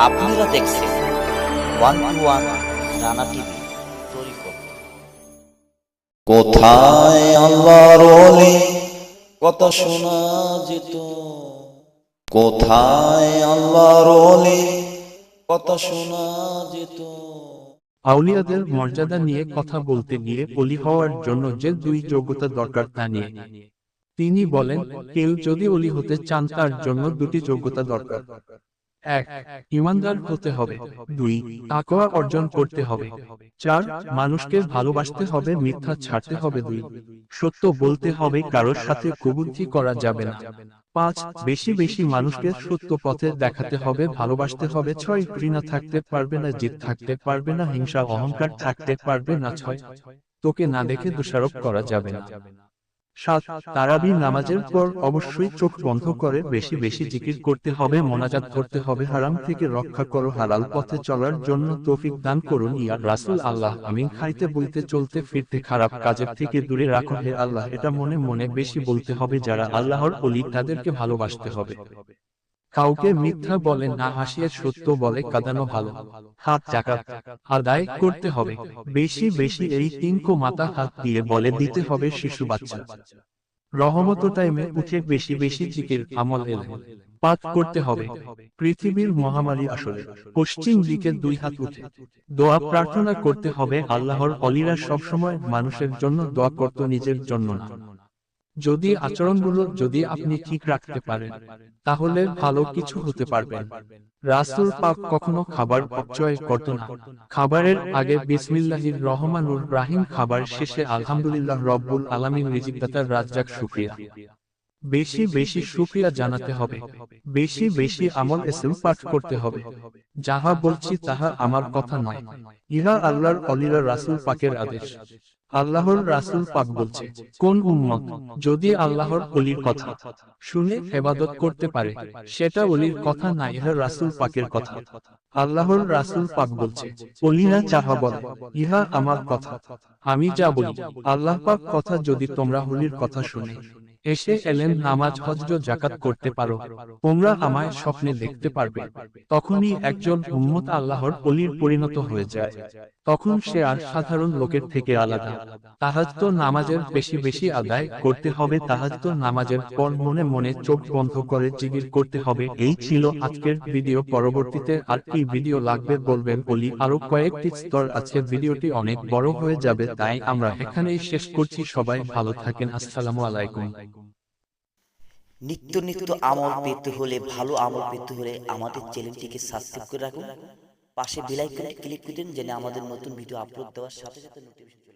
আপনারা দেখছেন one two one Rana TV কোথায় আল্লাহর ওলি? কথা শোনা যেত। কোথায় আল্লাহর ওলি? কথা শোনা যেত। আউলিয়াদের মর্যাদা নিয়ে কথা বলতে গিয়ে অলি হওয়ার জন্য যে দুই যোগ্যতা দরকার তা নিয়ে। তিনি বলেন কেউ যদি অলি হতে চান তার জন্য দুটি যোগ্যতা দরকার। এক, ইমানদার হতে হবে। দুই, তাকওয়া অর্জন করতে হবে। চার, মানুষকে ভালোবাসতে হবে, মিথ্যা ছাড়তে হবে। দুই, সত্য বলতে হবে, কারোর সাথে কুবুদ্ধি করা যাবে না। পাঁচ, বেশি বেশি মানুষকে সত্য পথে দেখাতে হবে, ভালোবাসতে হবে। ছয়, ঘৃণা থাকতে পারবে না, জিদ থাকতে পারবে না, হিংসা, অহংকার থাকতে পারবে না। ছয়, তোকে না দেখে দোষারোপ করা যাবে না। সাত তারাবি নামাজের পর অবশ্যই চোখ বন্ধ করে বেশি বেশি জিকির করতে হবে মোনাজাত করতে হবে হারাম থেকে রক্ষা করো হালাল পথে চলার জন্য তৌফিক দান করুন ইয়া রাসুল আল্লাহ আমিন খাইতে বলতে চলতে ফিরতে খারাপ কাজের থেকে দূরে রাখো হে আল্লাহ এটা মনে মনে বেশি বলতে হবে যারা আল্লাহর অলি তাদেরকে ভালোবাসতে হবে। কাউকে মিথ্যা বলে না হাসিয়ে সত্য বলে কাঁদানো ভালো। হাত জাকাত আদায় করতে হবে। বেশি বেশি এই তিনকো মাথা হাত দিয়ে বলে দিতে হবে শিশু বাচ্চা। রহমত টাইমে উঠে বেশি বেশি জিকির আমল এলে। পাঠ করতে হবে। পৃথিবীর মহামারী আসলে। পশ্চিম দিকে দুই হাত উঠে। দোয়া প্রার্থনা করতে হবে আল্লাহর অলিরা সবসময় মানুষের জন্য দোয়া করত নিজের জন্য না। যদি আচরণগুলো যদি আপনি ঠিক রাখতে পারেন তাহলে ভালো কিছু হতে পারবেন রাসুল পাক কখনো খাবার অপচয় করত না। খাবারের আগে বিসমিল্লাহির রহমানুর রাহিম খাবার শেষে আলহামদুলিল্লাহ রব্বুল আলামিন রিজিকদাতার রাজ্জাক শুকরিয়া। বেশি বেশি শুকরিয়া জানাতে হবে। বেশি বেশি আমল এসেম পাঠ করতে হবে। যাহা বলছি তাহা আমার কথা নয়। ইহা আল্লাহর অলিরা রাসুল পাকের আদেশ। আল্লাহর রাসুল পাক বলছে কোন উম্মত যদি আল্লাহর অলির কথা শুনে হেবাদত করতে পারে সেটা অলির কথা না ইহা রাসুল পাকের কথা। আল্লাহর রাসুল পাক বলছে অলিরা যাহা বলে ইহা আমার কথা। আমি যা বলি আল্লাহ পাক কথা যদি তোমরা হলির কথা শুনে এসে এলেন নামাজ হজ্জ জাকাত করতে পারো। তোমরা আমায় স্বপ্নে দেখতে পারবে। তখনই একজন উম্মত আল্লাহর অলির পরিণত হয়ে যায়। তখন সে আর সাধারণ লোকের থেকে আলাদা। তাহাজ্জত নামাজের বেশি বেশি আদায় করতে হবে। তাহাজ্জত নামাজের পর মনে মনে চোখ বন্ধ করে জিগির করতে হবে। এই ছিল আজকের ভিডিও। পরবর্তীতে আর কি ভিডিও লাগবে বলবেন বলি। আরও কয়েকটি স্তর আছে ভিডিওটি অনেক বড় হয়ে যাবে তাই আমরা এখানেই শেষ করছি সবাই ভালো থাকেন আসসালামু আলাইকুম নিত্য নিত্য আমল পেতে হলে ভালো আমল পেতে হলে আমাদের চ্যানেলটিকে সাবস্ক্রাইব করে রাখুন। পাশে বেলাইকনে ক্লিক করে দিন যেন আমাদের নতুন ভিডিও আপলোড দেওয়ার সাথে সাথে নোটিফিকেশন